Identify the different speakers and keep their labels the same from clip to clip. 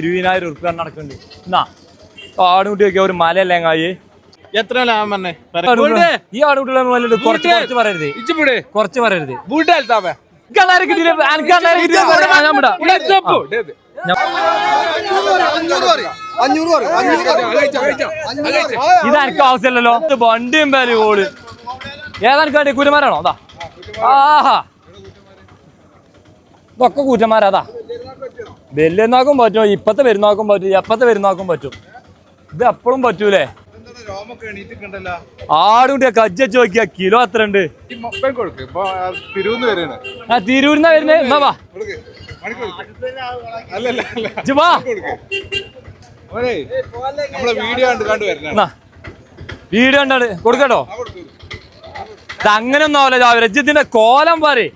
Speaker 1: ഇരുപതിനായിരം ഉറുപ്പ്യ നടക്കുന്നുണ്ട്. എന്നാ ആടുകുട്ടിയൊക്കെ ഒരു മലയല്ലേ കായി
Speaker 2: എത്ര ലാഭം പറഞ്ഞേ?
Speaker 1: ഈ ആടുകുട്ടികളെ വല്ലത് കുറച്ച് കുറച്ച് പറയരുത്.
Speaker 2: ഇച്ചിപ്പിട്
Speaker 1: കുറച്ച് പറയരുത്. എനിക്ക് എനിക്ക് ഇത് എനിക്ക് ആവശ്യമില്ലല്ലോ. വണ്ടിയും പേര് ഓട്. ഏതാണ്ട് വേണ്ടി കുരുമാരാണോ? അതാ ആഹാ. ഇതൊക്കെ കൂറ്റന്മാരതാ. അതാ വലിയെന്നാക്കും പറ്റും ഇപ്പത്തെ പെരുന്നാക്കും പറ്റും എപ്പത്തെ പെരുന്നാക്കും പറ്റും. ഇത് എപ്പോഴും പറ്റൂലേ? ആടുകൂട്ടിയ കജ്ജച്ച് നോക്കിയ കിലോ എത്ര ഉണ്ട് ആ തിരൂരിന്നാ വരുന്നേ? എന്നാ വാ.
Speaker 2: വീഡിയോ
Speaker 1: കണ്ടാണ് കൊടുക്കട്ടോ അങ്ങനെ ഒന്നാവല്ലോ ആവില്ല രജ്യത്തിന്റെ കോലം പറയേ.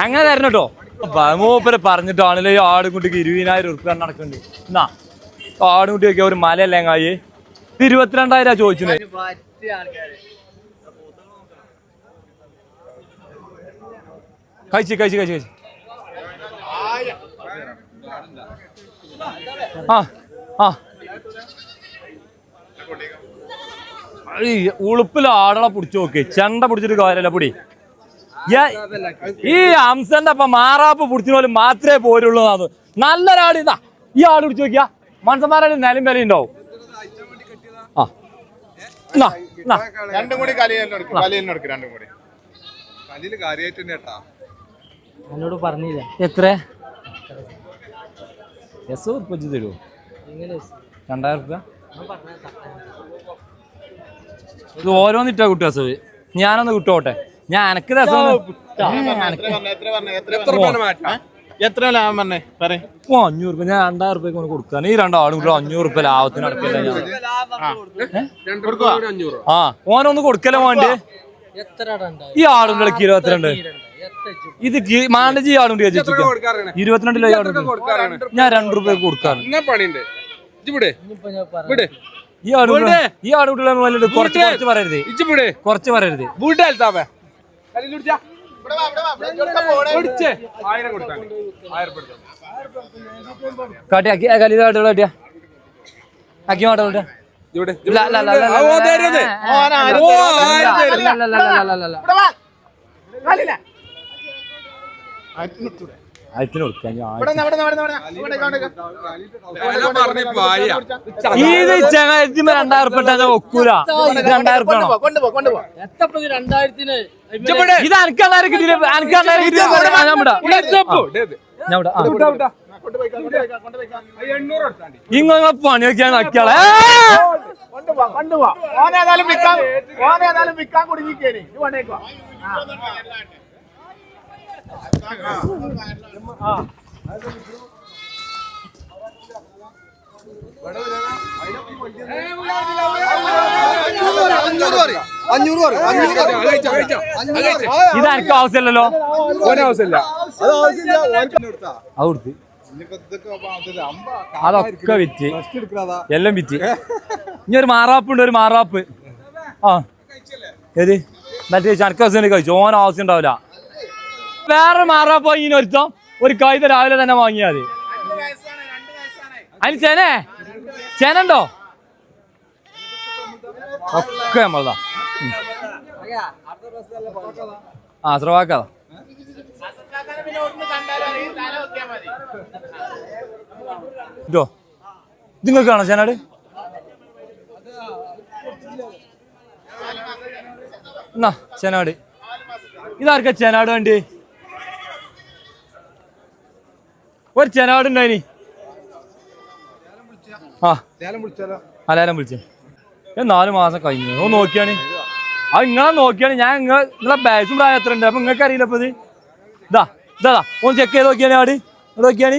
Speaker 1: അങ്ങനെ തരണം കേട്ടോ മൂപ്പര് പറഞ്ഞിട്ടാണല്ലോ ഈ ആടുകുട്ടിക്ക് ഇരുപതിനായിരം ഉറുപ്പ്യ നടക്കുന്നുണ്ട്. എന്നാ ആടുകുട്ടിയൊക്കെ ഒരു മലയല്ലേ ഇത് ഇരുപത്തിരണ്ടായിരം ചോദിച്ചത് കഴിച്ച് കഴിച്ച് കഴിച്ച് കഴിച്ച്. ആ ആ. ഉളുപ്പിൽ ആടളെ പിടിച്ചു നോക്കി. ചെണ്ട പിടിച്ചിട്ട് കാര്യല്ല പൊടി. ഈ ഹംസന്റെ അപ്പൊ മാറാപ്പ് പിടിച്ചോലും പോലും മാത്രമേ പോരുള്ളൂ അത് നല്ലൊരാട് ഇതാ ഈ ആട് പിടിച്ചു നോക്കിയാ മനുഷ്യന്മാരുടെ നിലം വില ഉണ്ടാവും. ആ.
Speaker 2: രണ്ടും കൂടി രണ്ടും കൂടി.
Speaker 3: എന്നോട് പറഞ്ഞില്ല?
Speaker 1: എത്ര? എസ് ഉറുപ്പിച്ച് തരുമോ രണ്ടായിരം റുപ്യ ഇത് ഓരോന്നിട്ടാ കുട്ടി അസവ്. ഞാനൊന്ന് കിട്ടോട്ടെ ഞാൻ എനക്ക് രസം
Speaker 2: എത്ര ലാഭം പറഞ്ഞേ? പറയേ.
Speaker 1: ഇപ്പൊ അഞ്ഞൂറ് രൂപ ഞാൻ രണ്ടായിരം റുപ്യ കൊണ്ട് കൊടുക്കാൻ ഈ രണ്ടാളും കൂടെ അഞ്ഞൂറ് റുപ്യ ലാഭത്തിന് അടക്കില്ല ഞാൻ. ആ. ഓനൊന്ന് കൊടുക്കല വേണ്ടി
Speaker 3: ഈ ആളും
Speaker 1: കളിക്ക് ആടും ഇരുപത്തിരണ്ട്. ഇത് മാണ്ടജി ആടും ഇരുപത്തിരണ്ടിലോ ഞാൻ രണ്ടു റുപ്യ കൊടുക്കാറ് ഈ ആടും ഈ വല്ലത് കുറച്ച് കുറച്ച് പറയരുത്. കുറച്ച് പറയരുത്.
Speaker 2: അൽത്താവേ കലിയിൽ
Speaker 1: കാട്ടി കാട്ടുകൾ കാട്ടിയാ അക്കി മാട്ട കാട്ടിയാ
Speaker 2: ഇവിടെ
Speaker 1: അയത്തിന് കൊടുക്കാം. ഇത് ചങ്ങായിരത്തിന് രണ്ടായിരം ഉറുപ്പ ഞാൻ ഒക്കൂല. രണ്ടായിരം ഉറുപ്പ
Speaker 3: ഇത് രണ്ടായിരത്തിന്
Speaker 1: ഇത് അനക്കല്ലാരും കിട്ടിയില്ല. അനക്കല്ലാരും കിട്ടിയില്ല. ഇങ്ങളെ പണിയൊക്കെയാണ് അക്കിയാളെ
Speaker 4: ഓനേതായാലും വിൽക്കാൻ ഓനേതായാലും വിൽക്കാൻ കുടുങ്ങിക്കേനി ഇത് പണിയേക്കോ?
Speaker 1: ഇത് എനിക്ക് ആവശ്യമില്ലല്ലോ.
Speaker 2: ഒരാവശ്യമില്ല.
Speaker 1: അത് കൊടുത്ത്. അതൊക്കെ വിറ്റ്. എല്ലാം വിറ്റ്. ഇനി ഒരു മാറാപ്പ് ഉണ്ട് ഒരു മാറാപ്പ്. ആ. ഏത്? മറ്റേ ചനക്കാവശ്യം കഴിച്ചു? ഓൻ ആവശ്യം ഉണ്ടാവില്ല. വേറെ മാറാപ്പ് ഇങ്ങനെ ഒരുത്തം. ഒരു കൈത രാവിലെ തന്നെ വാങ്ങിയാൽ മതി. അതിന് ചേനെ? ചേനണ്ടോ ഒക്കെ നമ്മളതാ. ആ ശ്രവാക്കാതാ ഇതോ? നിങ്ങൾക്ക് ചേനാട് എന്നാ ചേനാട് ഇതാർക്കാ ചേനാട് വേണ്ടി? ഒരു ചെനാടുണ്ടായിനി ആ. വിളിച്ചേ. ഞാൻ നാല് മാസം കഴിഞ്ഞു. ഒന്ന് നോക്കിയാണ്. അത് നിങ്ങളെ നോക്കിയാണ്. ഞാൻ നിങ്ങൾ നിങ്ങളെ ബാച്ചും പ്രായം എത്ര ഉണ്ട് അപ്പൊ നിങ്ങൾക്ക് അറിയില്ല ഇപ്പൊ ഇത്. ഇതാ ഇതാ. ഒന്ന് ചെക്ക് ചെയ്ത് നോക്കിയാണ് ആട്. നോക്കിയാണ്.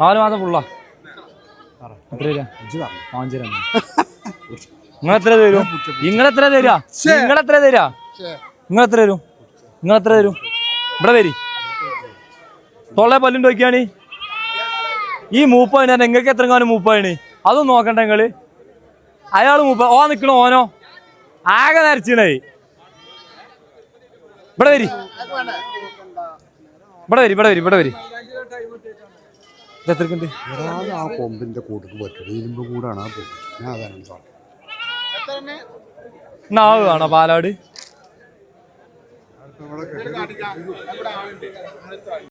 Speaker 1: നാല് മാസം ഫുള്ളാ എത്ര തരാ? പാഞ്ചര നിങ്ങൾ എത്ര തരും? നിങ്ങൾ എത്ര തരാ? നിങ്ങൾ എത്ര തരാ? നിങ്ങൾ എത്ര തരും? നിങ്ങൾ എത്ര തരും? ഇവിടെ വരി. തൊള്ളേ പല്ലും നോക്കിയാണ് ഈ മൂപ്പാണ് നിങ്ങൾക്ക് എത്ര കാലം മൂപ്പാണ്? അതും നോക്കണ്ട നിങ്ങൾ. അയാൾ മൂപ്പ ഓ നിക്കണ ഓനോ? ആകെ നരച്ചിണേ.
Speaker 5: ഇവിടെ വരി. ഇവിടെ വരി ഇവിടെ വരി ഇവിടെ വരി.
Speaker 1: ണോ ഞാൻ
Speaker 5: പാലാട്?
Speaker 2: ആളുണ്ട്